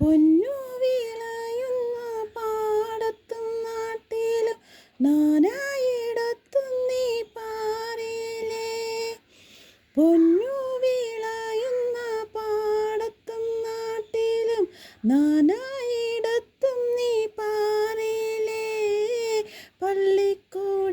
പൊന്നു വിളയുന്ന പാടത്തും നാട്ടിലും നാനായിടത്തും നീ പാറിയിലേ പൊന്നു വിളയുന്ന പാടത്തും നാട്ടിലും നാനായിടത്തും നീ പാറിയിലേ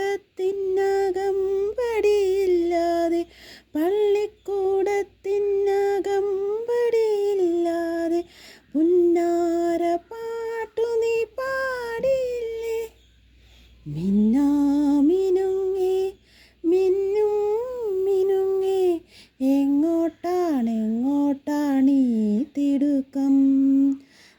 പള്ളിക്കൂടത്തിനകം പടിയില്ലാതെ പള്ളിക്കൂടത്തിനകം